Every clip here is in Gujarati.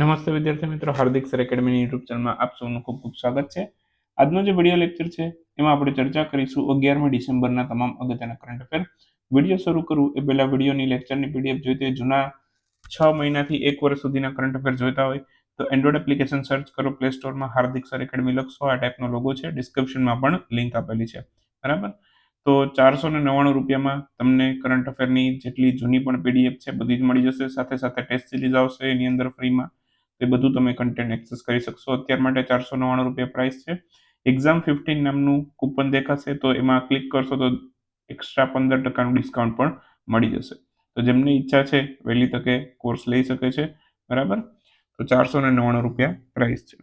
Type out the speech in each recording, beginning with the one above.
નમસ્તે વિદ્યાર્થી મિત્રો, હાર્દિક સર એકેડમીની યુટ્યુબ ચેનલમાં આપ સૌનું ખૂબ ખૂબ સ્વાગત છે. આજનો જે વીડિયો લેક્ચર છે, એમાં આપણે ચર્ચા કરીશું અગિયારમી ડિસેમ્બરના તમામ અગત્યના કરંટ અફેર વીડિયો શરૂ કરું એ પહેલાં વિડીયોની લેક્ચરની પીડીએફ જોઈતી જૂના છ મહિનાથી એક વર્ષ સુધીના કરંટ અફેર જોઈતા હોય તો એન્ડ્રોઈડ એપ્લિકેશન સર્ચ કરો પ્લે સ્ટોરમાં હાર્દિક સર એકેડમી લખશો, આ ટાઈપનો લોગો છે. ડિસ્ક્રિપ્શનમાં પણ લિંક આપેલી છે. બરાબર? તો ચારસો ને નવ્વાણું રૂપિયામાં તમને કરંટ અફેરની જેટલી જૂની પણ પીડીએફ છે, બધી જ મળી જશે. સાથે સાથે ટેસ્ટ સિરીઝ આવશે એની અંદર ફ્રીમાં એ બધું તમે કન્ટેન્ટ એક્સેસ કરી શકશો. અત્યાર માટે ચારસો નવ્વાણું રૂપિયા પ્રાઇસ છે. એક્ઝામ ફિફ્ટીન નામનું કૂપન દેખાશે, તો એમાં ક્લિક કરશો તો એક્સ્ટ્રા પંદર ટકાનું ડિસ્કાઉન્ટ પણ મળી જશે. તો જેમની ઈચ્છા છે, વહેલી તકે કોર્સ લઈ શકે છે, બરાબર? તો ચારસો ને નવ્વાણું રૂપિયા પ્રાઇસ છે.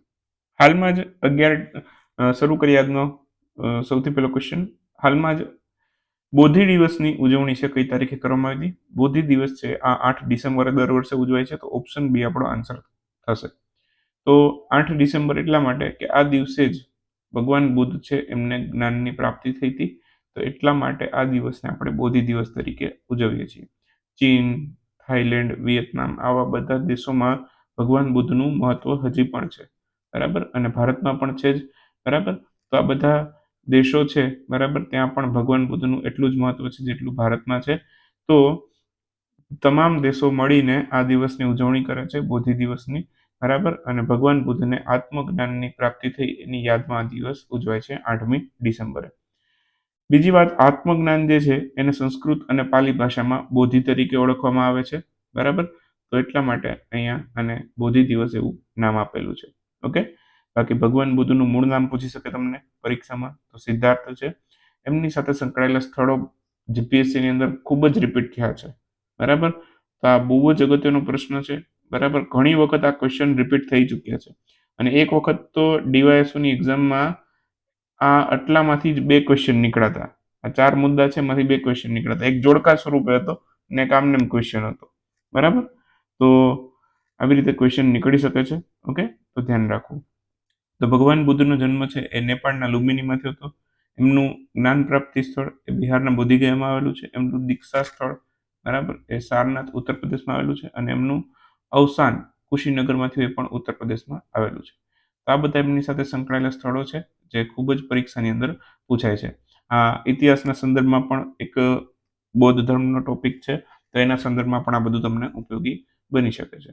હાલમાં જ અગિયાર શરૂ કરી સૌથી પહેલો ક્વેશ્ચન હાલમાં જ બોધિ દિવસની ઉજવણી છે, કઈ તારીખે કરવામાં આવી હતી? બોધિ દિવસ છે, આ આઠ ડિસેમ્બરે દર વર્ષે ઉજવાય છે, તો ઓપ્શન બી આપણો આન્સર થશે. તો આઠ ડિસેમ્બર એટલા માટે કે આ દિવસે જ ભગવાન બુદ્ધ છે, એમને જ્ઞાનની પ્રાપ્તિ થઈ હતી. તો એટલા માટે આ દિવસને આપણે બોધિ દિવસ તરીકે ઉજવીએ છીએ. ચીન થાઈલેન્ડ વિયેતનામ આવા બધા દેશોમાં ભગવાન બુદ્ધનું મહત્વ હજી પણ છે. બરાબર? અને ભારતમાં પણ છે જ. બરાબર? તો આ બધા દેશો છે, બરાબર? ત્યાં પણ ભગવાન બુદ્ધનું એટલું જ મહત્વ છે જેટલું ભારતમાં છે. તો તમામ દેશો મળીને આ દિવસની ઉજવણી કરે છે, બોધિ દિવસની. બરાબર? અને ભગવાન બુદ્ધને આત્મજ્ઞાનની પ્રાપ્તિ થઈ એની યાદમાં આ દિવસ ઉજવાય છે આઠમી ડિસેમ્બરે. બીજી વાત, આત્મજ્ઞાન જે છે એને સંસ્કૃત અને પાલી ભાષામાં બોધિ તરીકે ઓળખવામાં આવે છે. બરાબર? તો એટલા માટે અહીંયા અને બોધિ દિવસ એવું નામ આપેલું છે. ઓકે? બાકી ભગવાન બુદ્ધનું મૂળ નામ પૂછી શકે તમને પરીક્ષામાં? તો સિદ્ધાર્થ છે. એમની સાથે સંકળાયેલા સ્થળો જીપીએસસીની અંદર ખૂબ જ રિપીટ થયા છે. બરાબર? તો આ બહુ જ અગત્યનો પ્રશ્ન છે. બરાબર? ઘણી વખત આ ક્વેશ્ચન રિપીટ થઈ ચૂક્યા છે. અને એક વખત તો ડીવાયએસઓની એક્ઝામમાં આ આટલામાંથી જ બે ક્વેશ્ચન નીકળાતા. આ ચાર મુદ્દા છે, એમાંથી બે ક્વેશ્ચન નીકળાતા. એક જોડકા સ્વરૂપે હતો અને એક આમનેમ ક્વેશ્ચન હતો. બરાબર? તો આવી રીતે ક્વેશ્ચન નીકળી શકે છે. ઓકે? તો ધ્યાન રાખવું. તો ભગવાન બુદ્ધનો જન્મ છે એ નેપાળના લુમિનીમાંથી હતો. એમનું જ્ઞાન પ્રાપ્તિ સ્થળ એ બિહારના બોધિગયામાં આવેલું છે. એમનું દીક્ષા સ્થળ બરાબર એ સારનાથ ઉત્તર પ્રદેશમાં આવેલું છે. અને એમનું અવસાન કુશીનગરમાંથી એ પણ ઉત્તર પ્રદેશમાં આવેલું છે. તો આ બધા એમની સાથે સંકળાયેલા સ્થળો છે, જે ખૂબ જ પરીક્ષાની અંદર પૂછાય છે. આ ઇતિહાસના સંદર્ભમાં પણ એક બૌદ્ધ ધર્મનો ટોપિક છે, તો એના સંદર્ભમાં પણ આ બધું તમને ઉપયોગી બની શકે છે.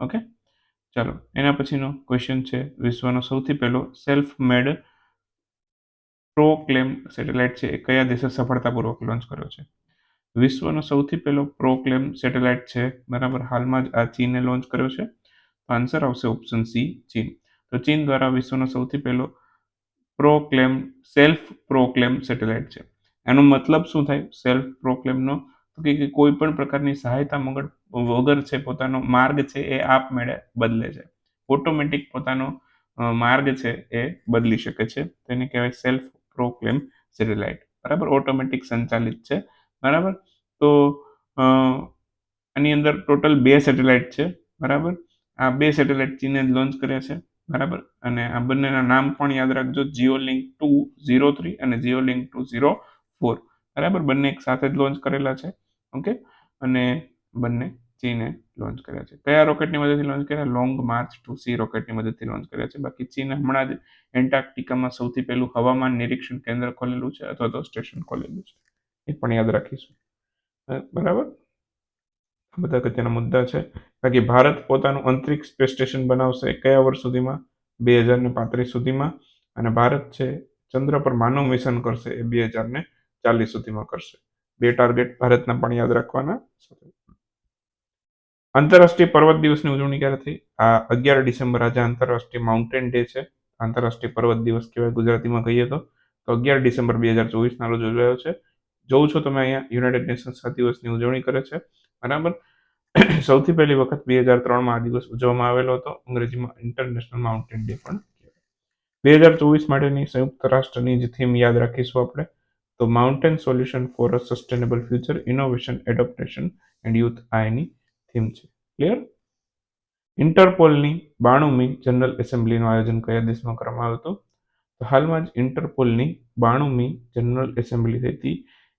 ઓકે ચાલો, એના પછીનો ક્વેશ્ચન છે, વિશ્વનો સૌથી પહેલો self made proclaim satellite છે, એ કયા દેશે સફળતાપૂર્વક લોન્ચ કર્યો છે? વિશ્વનો સૌથી પહેલો પ્રોક્લેમ સેટેલાઇટ છે. બરાબર, હાલમાં જ આ ચીને લોન્ચ કર્યો છે. આન્સર આવશે ઓપ્શન સી ચીન. તો ચીન દ્વારા વિશ્વનો સૌથી પહેલો proclaim self proclaim satellite છે. એનો મતલબ શું થાય? સેલ્ફ પ્રોક્લેમનો તો કે કોઈ પણ પ્રકારની સહાયતા મગર, વગર છે, પોતાનો માર્ગ છે, એ આપમેળે બદલે છે. ઓટોમેટિક પોતાનો માર્ગ છે, એ બદલી શકે છે. તેને કહેવાય સેલ્ફ પ્રોક્લેમ સેટેલાઇટ બરાબર ઓટોમેટિક સંચાલિત છે. બરાબર? તો આની અંદર ટોટલ બે સેટેલાઇટ છે, બરાબર? આ બે સેટેલાઇટ ચીને જ લોન્ચ કર્યા છે, બરાબર? અને આ બંનેના નામ પણ યાદ રાખજો Geo link two zero three અને Geo link two zero four, બરાબર? બંને એક સાથે જ લોન્ચ કરેલા છે, ઓકે? અને બંને ચીને લોન્ચ કર્યા છે. કયા રોકેટની મદદથી લોન્ચ કર્યા? લોંગ માર્ચ ટુ સી રોકેટની મદદથી લોન્ચ કર્યા છે. બાકી ચીન હમણાં જ એન્ટાર્કટિકામાં સૌથી પહેલું હવામાન નિરીક્ષણ કેન્દ્ર ખોલેલું છે અથવા તો સ્ટેશન ખોલેલું છે. એ પણ યાદ રાખીશું. બરાબર? આ બધા અગત્યના મુદ્દા છે. બાકી ભારત પોતાનું અંતરિક્ષ સ્પેસ સ્ટેશન બનાવશે કયા વર્ષ સુધીમાં? બે હજાર ને પાંત્રીસ સુધીમાં. અને ભારત છે, ચંદ્ર પર માનવ મિશન કરશે એ બે હજાર ને ચાલીસ સુધીમાં કરશે. બે ટાર્ગેટ ભારતના પણ યાદ રાખવાના આંતરરાષ્ટ્રીય પર્વત દિવસની ઉજવણી ક્યારે થઈ? આ અગિયાર ડિસેમ્બર આજે આંતરરાષ્ટ્રીય માઉન્ટેન ડે છે. આંતરરાષ્ટ્રીય પર્વત દિવસ કહેવાય ગુજરાતીમાં કહીએ તો અગિયાર ડિસેમ્બર બે હજાર ચોવીસના રોજ ઉજવાયો છે. જોઉં છો તમે અહીંયા યુનાઇટેડ નેશન્સ આ દિવસની ઉજવણી કરે છે. બરાબર? સૌથી પહેલી વખત બે હજાર ત્રણમાં આ દિવસ ઉજવવામાં આવેલો હતો. અંગ્રેજીમાં ઇન્ટરનેશનલ માઉન્ટેન ડે પણ બે હજાર ચોવીસ માટેની સંયુક્ત રાષ્ટ્રની જ થીમ યાદ રાખીશું આપણે. તો mountain solution for a sustainable future innovation adaptation and youth આ એની થીમ છે. ક્લિયર ઇન્ટરપોલની બાણુમી જનરલ એસેમ્બલીનું આયોજન કયા દેશમાં કરવામાં આવ્યું હતું? તો હાલમાં જ ઇન્ટરપોલની બાણુમી જનરલ એસેમ્બલી થઈ હતી.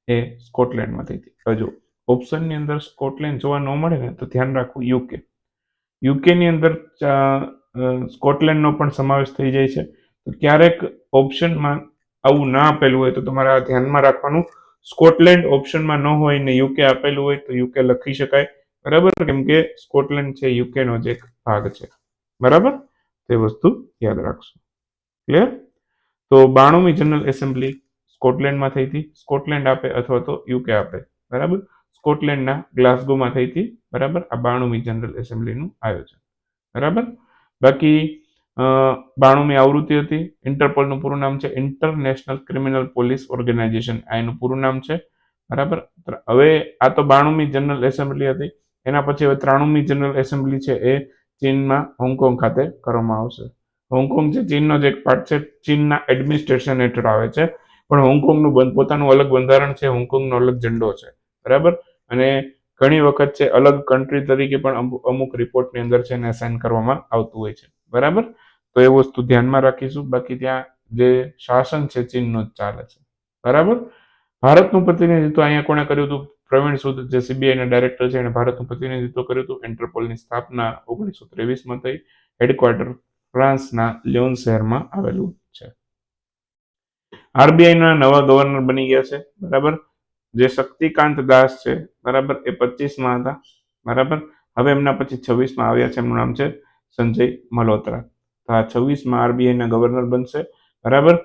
એ સ્કોટલેન્ડમાં થઈ હતી. હજુ ઓપ્શનની અંદર સ્કોટલેન્ડ જોવા ન મળે ને, તો ધ્યાન રાખવું યુકે. યુકેની અંદર સ્કોટલેન્ડનો પણ સમાવેશ થઈ જાય છે. તો ક્યારેક ઓપ્શનમાં આવું ના આપેલું હોય તો તમારે આ ધ્યાનમાં રાખવાનું. સ્કોટલેન્ડ ઓપ્શનમાં ન હોય ને યુકે આપેલું હોય તો યુકે લખી શકાય. બરાબર? કેમ કે સ્કોટલેન્ડ છે, યુકેનો જ એક ભાગ છે. બરાબર? તે વસ્તુ યાદ રાખશો. ક્લિયર? તો બાણુમી જનરલ એસેમ્બલી સ્કોટલેન્ડમાં થઈ હતી. સ્કોટલેન્ડ આપે અથવા તો યુકે આપે. બરાબર? સ્કોટલેન્ડના ગ્લાસગોમાં થઈ હતી. બરાબર? આ બાણુમી જનરલ એસેમ્બલીનું આયોજન. બરાબર? બાકી બાણુમી આવૃત્તિ હતી. ઇન્ટરપોલનું પૂરું નામ છે ઇન્ટરનેશનલ ક્રિમિનલ પોલીસ ઓર્ગેનાઇઝેશન. આ એનું પૂરું નામ છે. બરાબર? હવે આ તો બાણુમી જનરલ એસેમ્બલી હતી. એના પછી હવે ત્રાણુમી જનરલ એસેમ્બલી છે એ ચીનમાં હોંગકોંગ ખાતે કરવામાં આવશે. હોંગકોંગ છે ચીનનો જ એક પાર્ટ છે, ચીનના એડમિનિસ્ટ્રેશન હેઠળ આવે છે. પણ હોંગકોંગનું બંધ, પોતાનું અલગ બંધારણ છે, હોંગકોંગનો અલગ ઝંડો છે. બરાબર? અને ઘણી વખત છે, અલગ કન્ટ્રી તરીકે પણ અમુક રિપોર્ટની અંદર છે એને સાઇન કરવામાં આવતું હોય છે. બરાબર? તો એ વસ્તુ ધ્યાનમાં રાખીશું. બાકી ત્યાં જે શાસન છે, ચીનનું જ ચાલે છે. બરાબર? ભારતનું પ્રતિનિધિત્વ અહીંયા કોણે કર્યું હતું? પ્રવીણ સૂદ, જે સીબીઆઈના ડાયરેક્ટર છે, એણે ભારતનું પ્રતિનિધિત્વ કર્યું હતું. ઇન્ટરપોલની સ્થાપના ઓગણીસો ત્રેવીસમાં થઈ. હેડક્વાર્ટર ફ્રાન્સના લિયોન શહેરમાં આવેલું છે. આરબીઆઈના નવા ગવર્નર બની ગયા છે, બરાબર? જે શક્તિકાંત દાસ છે, બરાબર? એ પચીસમાં હતા, બરાબર? હવે એમના પછી છવ્વીસમાં આવ્યા છે, એમનું નામ છે સંજય મલ્હોત્રા. તો આ છવ્વીસમાં આરબીઆઈના ગવર્નર બનશે, બરાબર?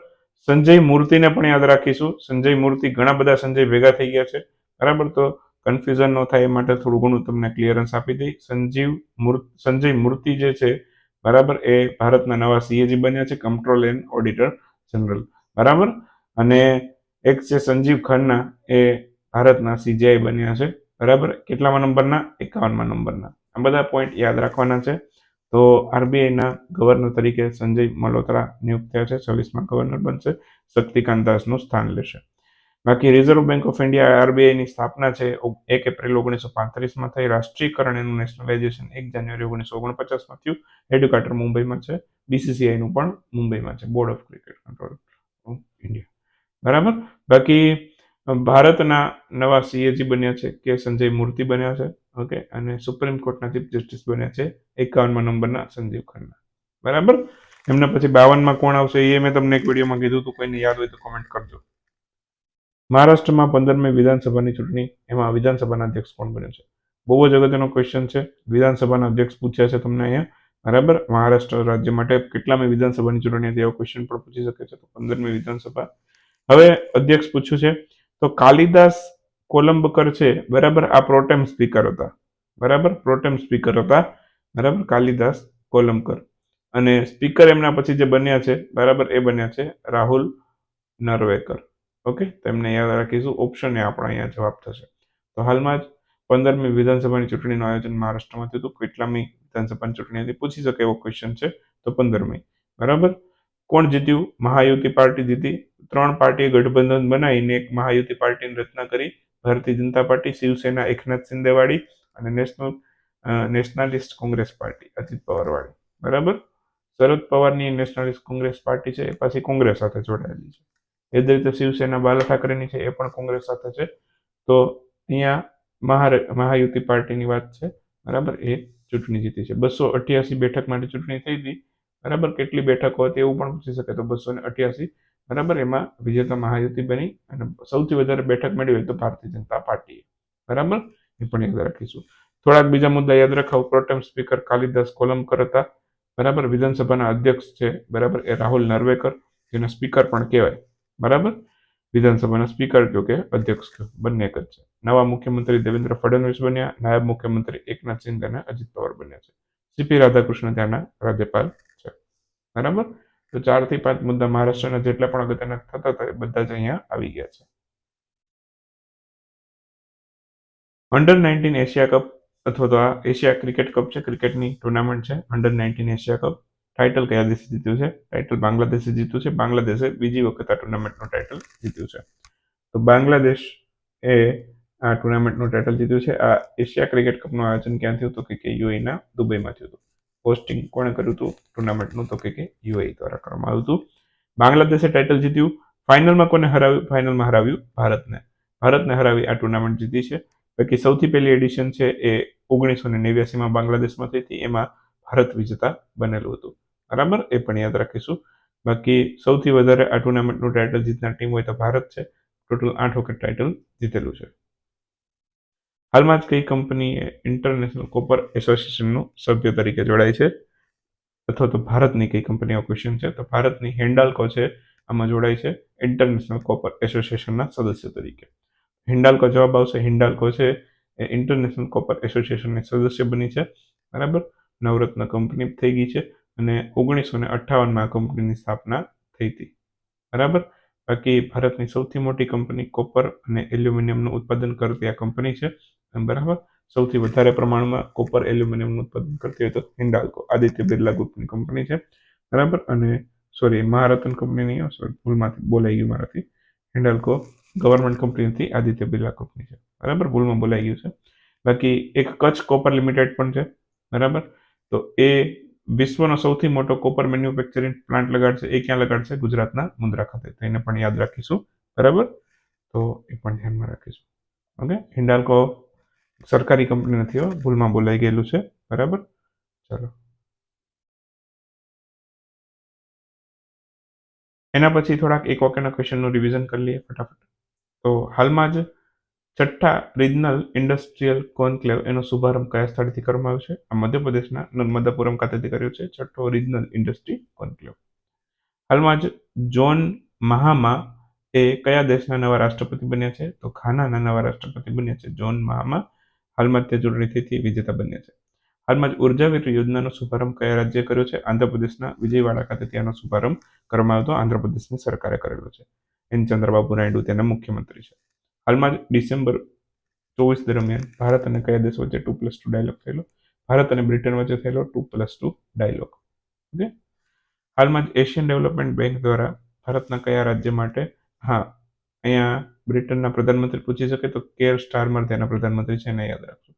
સંજય મૂર્તિને પણ યાદ રાખીશું. સંજય મૂર્તિ ઘણા બધા સંજય ભેગા થઈ ગયા છે, બરાબર? તો કન્ફ્યુઝન ન થાય એ માટે થોડું ઘણું તમને ક્લિયરન્સ આપી દઈ. સંજીવ મૂર્તિ સંજય મૂર્તિ જે છે, બરાબર? એ ભારતના નવા સીએજી બન્યા છે કંટ્રોલ એન્ડ ઓડિટર જનરલ બરાબર? અને એક છે સંજીવ ખન્ના, એ ભારતના સીજીઆઈ બન્યા છે. બરાબર? કેટલામાં નંબરના? એકાવનમાં નંબરના. આ બધા પોઈન્ટ યાદ રાખવાના છે. તો આરબીઆઈના ગવર્નર તરીકે સંજય મલ્હોત્રા નિયુક્ત થયા છે. છવ્વીસમાં ગવર્નર બનશે. શક્તિકાંત દાસનું સ્થાન લેશે. બાકી રિઝર્વ બેંક ઓફ ઇન્ડિયા આરબીઆઈની સ્થાપના છે. એક એપ્રિલ ઓગણીસો પાંત્રીસમાં થઈ. રાષ્ટ્રીયકરણ એનું નેશનલાઇઝેશન એક જાન્યુઆરી ઓગણીસો ઓગણપચાસમાં થયું. હેડક્વાર્ટર મુંબઈમાં છે. બીસીસીઆઈનું પણ મુંબઈમાં છે. Board of cricket control India બરાબર? બાકી ભારતના નવા સીએજી બન્યા છે, કે સંજય મૂર્તિ બન્યા છે, ઓકે? અને સુપ્રીમ કોર્ટના ચીફ જસ્ટિસ બન્યા છે, એકાવનમાં નંબરના સંજીવ ખન્ના. બરાબર? એમના પછી બાવનમાં કોણ આવશે એ મેં તમને એક વિડીયોમાં કીધું હતું, કોઈને યાદ હોય તો કોમેન્ટ કરજો. મહારાષ્ટ્રમાં પંદરમી વિધાનસભાની ચૂંટણી, એમાં વિધાનસભાના અધ્યક્ષ કોણ બન્યો છે? બહુ જ અગત્યનો ક્વેશ્ચન છે. વિધાનસભાના અધ્યક્ષ પૂછ્યા છે તમને અહીંયા. બરાબર? મહારાષ્ટ્ર રાજ્ય માટે કેટલામી વિધાનસભાની ચૂંટણી હતી, એવો ક્વેશ્ચન પણ પૂછી શકે છે, તો પંદરમી વિધાનસભા. હવે અધ્યક્ષ પૂછ્યું છે, તો કાલિદાસ કોલંબકર છે, બરાબર? આ પ્રોટેમ સ્પીકર હતા. બરાબર? પ્રોટેમ સ્પીકર હતા. બરાબર? કાલિદાસ કોલંબકર. અને સ્પીકર એમના પછી જે બન્યા છે, બરાબર? એ બન્યા છે રાહુલ નરવેકર. ઓકે? તેમને યાદ રાખીશું. ઓપ્શન એ આપણા અહીંયા જવાબ થશે. તો હાલમાં જ પંદરમી વિધાનસભાની ચૂંટણીનું આયોજન મહારાષ્ટ્રમાં થયું હતું. કેટલામી વિધાનસભાની ચૂંટણી હતી. પૂછી શકે એવો ક્વેશ્ચન છે તો પંદરમી. બરાબર? કોણ જીત્યું? મહાયુતિ પાર્ટી જીતી. ત્રણ પાર્ટીએ ગઠબંધન બનાવીને એક મહાયુતિ પાર્ટીની રચના કરી. ભારતીય જનતા પાર્ટી, શિવસેના, એકનાથ શિંદેવાળી અને national Nationalist Congress Party, Ajit પવારવાળી બરાબર? શરદ પવારની નેશનાલિસ્ટ કોંગ્રેસ પાર્ટી છે. એ પાછી કોંગ્રેસ સાથે જોડાયેલી છે. એ જ રીતે શિવસેના બાલા ઠાકરેની છે. એ પણ કોંગ્રેસ સાથે છે. તો અહીંયા મહાર, મહાયુતિ પાર્ટીની વાત છે, બરાબર? એ ચૂંટણી જીતી છે. બસો અઠ્યાસી બેઠક માટે ચૂંટણી થઈ હતી, બરાબર? કેટલી બેઠકો હતી એવું પણ પૂછી શકે. તો બસો ને અઠ્યાસી, બરાબર? એમાં વિજેતા મહાયુતિ બની અને સૌથી વધારે બેઠક મેળવી હોય તો ભારતીય જનતા પાર્ટીએ, બરાબર? એ પણ યાદ રાખીશું. થોડાક બીજા મુદ્દા યાદ રખાવ. પ્રોટેમ સ્પીકર કાલિદાસ કોલમકર હતા, બરાબર? વિધાનસભાના અધ્યક્ષ છે, બરાબર? એ રાહુલ નરવેકર, જેને સ્પીકર પણ કહેવાય, બરાબર? વિધાનસભાના સ્પીકર કયો કે અધ્યક્ષ કયો બંને એક જ છે. નવા મુખ્યમંત્રી દેવેન્દ્ર ફડણવીસ બન્યા, નાયબ મુખ્યમંત્રી એકનાથ શિંદે અને અજીત પવાર બન્યા છે. સીપી રાધાકૃષ્ણ ત્યાંના રાજ્યપાલ છે. બરાબર? તો ચારથી પાંચ મુદ્દા મહારાષ્ટ્રના જેટલા પણ અગત્યના થતા હતા એ બધા જ અહીંયા આવી ગયા છે. અંડર નાઇન્ટીન એશિયા કપ અથવા તો આ એશિયા ક્રિકેટ કપ છે, ક્રિકેટની ટુર્નામેન્ટ છે. Under nineteen Asia cup title કયા દેશે જીત્યું છે? ટાઇટલ બાંગ્લાદેશે જીત્યું છે. બાંગ્લાદેશે બીજી વખત આ ટુર્નામેન્ટનું ટાઇટલ જીત્યું છે. તો બાંગ્લાદેશ એ આ ટુર્નામેન્ટનું ટાઇટલ જીત્યું છે. આ એશિયા ક્રિકેટ કપનું આયોજન ક્યાં થયું હતું? કે યુએના દુબઈમાં થયું હતું. હોસ્ટિંગ કોણે કર્યું હતું? ટુર્નામેન્ટનું તો કે યુએઈ દ્વારા કરવામાં આવ્યું હતું. બાંગ્લાદેશે ટાઇટલ જીત્યું. ફાઇનલમાં કોને હરાવ્યું? ફાઇનલમાં હરાવ્યું ભારતને. ભારતને હરાવી આ ટુર્નામેન્ટ જીતી છે. બાકી સૌથી પહેલી એડિશન છે એ ઓગણીસો ને નેવ્યાસીમાં બાંગ્લાદેશમાં થઈ હતી. એમાં ભારત વિજેતા બનેલું હતું. બરાબર? એ પણ યાદ રાખીશું. બાકી સૌથી વધારે આ ટુર્નામેન્ટનું ટાઇટલ જીતનાર ટીમ હોય તો ભારત છે. ટોટલ આઠ વખત ટાઇટલ જીતેલું છે. હાલમાં જ કઈ કંપનીએ ઇન્ટરનેશનલ કોપર એસોસિએશનનું સભ્ય તરીકે જોડાય છે. અથવા તો ભારતની કઈ કંપનીઓ ક્વેશ્ચન છે. તો ભારતની હિન્ડાલ્કો છે. આમાં જોડાય છે ઇન્ટરનેશનલ કોપર એસોસિએશનના સદસ્ય તરીકે. હિન્ડાલ્કો જવાબ આવશે હિન્ડાલ્કો છે. એ ઇન્ટરનેશનલ કોપર એસોસિએશનની સદસ્ય બની છે. બરાબર? નવરત્ન કંપની થઈ ગઈ છે. અને ઓગણીસો ને અઠ્ઠાવનમાં આ કંપનીની સ્થાપના થઈ હતી. બરાબર? બાકી ભારતની સૌથી મોટી કંપની કોપર અને એલ્યુમિનિયમનું ઉત્પાદન કરતી આ કંપની છે. બરાબર? સૌથી વધારે પ્રમાણમાં કોપર એલ્યુમિનિયમનું ઉત્પાદન કરતી હોય તો હિન્ડાલ્કો, આદિત્ય બિરલા ગ્રુપની કંપની છે. બરાબર? અને સોરી મહારત્ન કંપની નહીં સોરી ભૂલમાંથી બોલાઈ ગયું મારાથી. હિન્ડાલ્કો ગવર્મેન્ટ કંપની હતી આદિત્ય બિરલા કંપની છે. બરાબર? ભૂલમાં બોલાઈ ગયું છે. બાકી એક કચ્છ કોપર લિમિટેડ પણ છે. બરાબર? તો એ વિશ્વનો સૌથી મોટો કોપર મેન્યુફેક્ચરિંગ પ્લાન્ટ લગાડશે, એ ક્યાં લગાડશે? ગુજરાતના મુન્દ્રા ખાતે. તો એને પણ યાદ રાખીશું. બરાબર? તો એ પણ ધ્યાનમાં રાખીશું. ઓકે? હિન્ડાલ્કો સરકારી કંપની નથી હો. ભૂલમાં બોલાઈ ગયેલું છે. બરાબર? ચલો. એના પછી થોડાક એક વાક્યના ક્વેશ્ચનનું રિવિઝન કરી લઈએ ફટાફટ. તો હાલમાં જ છઠ્ઠા રિજનલ ઇન્ડસ્ટ્રીયલ કોન્ક્લેવ એનો શુભારંભ કયા સ્થળેથી કરવામાં આવ્યો છે? આ મધ્યપ્રદેશના નર્મદાપુરમ ખાતેથી કર્યો છે. છઠ્ઠો રિજનલ ઇન્ડસ્ટ્રી કોન્ક્લેવ હાલમાં જ જોન મહામા એ કયા દેશના નવા રાષ્ટ્રપતિ બન્યા છે? તો ખાનાના નવા રાષ્ટ્રપતિ બન્યા છે જોન મહામા હાલમાં તે ચૂંટણી થઈ વિજેતા બન્યા છે. હાલમાં જ ઉર્જાવીર યોજનાનો શુભારંભ કયા રાજ્ય કર્યો છે? આંધ્રપ્રદેશના વિજયવાડા ખાતે ત્યાંનો શુભારંભ કરવામાં આવ્યો હતો. આંધ્રપ્રદેશની સરકારે કરેલો છે. એન. ચંદ્રબાબુ નાયડુ તેના મુખ્યમંત્રી છે. હાલમાં જ ડિસેમ્બર ચોવીસ દરમિયાન ભારત અને કયા દેશ વચ્ચે ટુ પ્લસ ટુ ડાયલોગ થયેલો? ભારત અને બ્રિટન વચ્ચે થયેલો two plus two dialogue okay હાલમાં જ એશિયન ડેવલપમેન્ટ બેંક દ્વારા ભારતના કયા રાજ્ય માટે? હા, અહીંયા બ્રિટનના પ્રધાનમંત્રી પૂછી શકે તો કેર સ્ટારમર તેના પ્રધાનમંત્રી છે, એને યાદ રાખજો.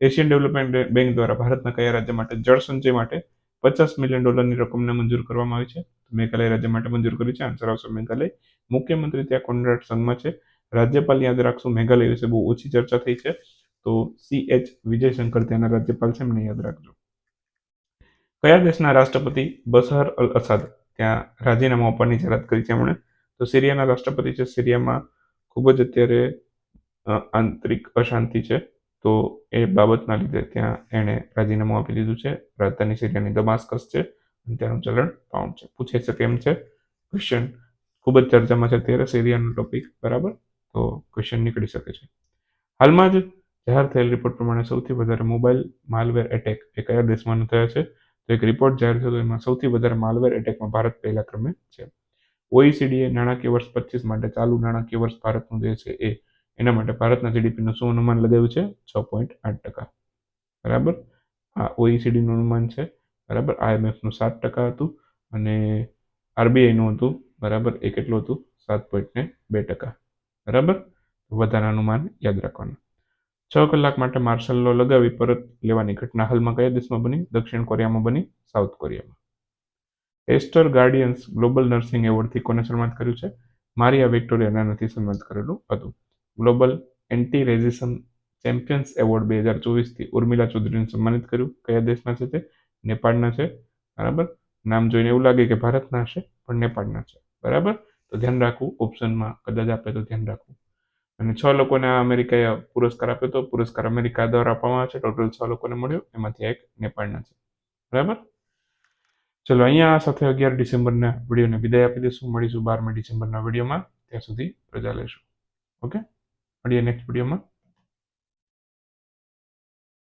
એશિયન ડેવલપમેન્ટ બેંક દ્વારા ભારતના કયા રાજ્ય માટે? જળ સંચય માટે પચાસ મિલિયન ડોલરની રકમને મંજૂર કરવામાં આવી છે. મેઘાલય રાજ્ય માટે મંજૂર કરી છે. આન્સર આવશે મેઘાલય. મુખ્યમંત્રી ત્યાં કોન્ટ્રાક્ટ સંઘમાં છે. રાજ્યપાલ યાદ રાખશું, મેઘાલય વિશે બહુ ઓછી ચર્ચા થઈ છે. તો સી એચ વિજયશંકર ત્યાંના રાજ્યપાલ છે, એમને યાદ રાખજો. કયા દેશના રાષ્ટ્રપતિ બસહર અલ અસાદ? ત્યાં રાજીનામું આપવાની જાહેરાત કરી છે એમણે. તો સિરિયાના રાષ્ટ્રપતિ છે, સિરિયામાં ખૂબ જ અત્યારે આંતરિક અશાંતિ છે. તો એ બાબતના લીધે ત્યાં એણે રાજીનામું આપી દીધું છે. રાજધાની સિરિયાની દમાસ્કસ છે અને ત્યાંનું ચલણ પાઉન્ડ છે. પૂછે છે કેમ છે? ક્વેશ્ચન. ખૂબ જ ચર્ચામાં છે અત્યારે સિરિયાનો ટોપિક. બરાબર? તો ક્વેશ્ચન નીકળી શકે છે. હાલમાં જ જાહેર થયેલ રિપોર્ટ પ્રમાણે સૌથી વધારે મોબાઈલ માલવેર એટેક એ કયા દેશમાં થયા છે. તો એક રિપોર્ટ જાહેર થયો એમાં સૌથી વધારે માલવેર એટેકમાં ભારત પહેલા ક્રમે છે. ઓઈસીડીએ નાણાકીય વર્ષ પચીસ માટે ચાલુ નાણાકીય વર્ષ ભારતનું જે છે એ, એના માટે ભારતના જીડીપીનું શું અનુમાન લગાવ્યું છે? છ પોઈન્ટ આઠ ટકા. બરાબર? આ ઓઈસીડીનું અનુમાન છે. બરાબર? આઈએમએફનું સાત ટકા હતું અને આરબીઆઈનું હતું. બરાબર? એ કેટલું હતું. સાત પોઈન્ટ ને બે ટકા. બરાબર? વધારાનું અનુમાન યાદ રાખવાનું. છ કલાક માટે માર્શલ લો લગાવી પરત લેવાની ઘટના હાલમાં કયા દેશમાં બની? દક્ષિણ કોરિયામાં બની? સાઉથ કોરિયામાં. એસ્ટર ગાર્ડિયન્સ ગ્લોબલ નર્સિંગ એવોર્ડથી કોને સન્માનિત કર્યું છે? મારિયા વિક્ટોરિયાના નથી સન્માનિત કરેલું હતું. Global anti racism champions award બે હજાર ચોવીસથી ઉર્મિલા ચૌધરીને સન્માનિત કર્યું. કયા દેશના છે તે? નેપાળના છે. બરાબર? નામ જોઈને એવું લાગે કે ભારતના હશે પણ નેપાળના છે. બરાબર? તો ધ્યાન રાખવું. ઓપ્શનમાં કદાચ આપે તો ધ્યાન રાખવું. અને છ લોકોને આ અમેરિકાએ પુરસ્કાર આપ્યો હતો પુરસ્કાર અમેરિકા દ્વારા આપવામાં આવે છે. ટોટલ છ લોકોને મળ્યો. એમાંથી એક નેપાળના છે. બરાબર? ચલો, અહીંયા સાથે અગિયાર ડિસેમ્બરના વિડીયોને વિદાય આપી દઈશું. મળીશું બારમી ડિસેમ્બરના વિડીયોમાં. ત્યાં સુધી રજા લેશું. ઓકે? મળીએ નેક્સ્ટ વિડીયોમાં.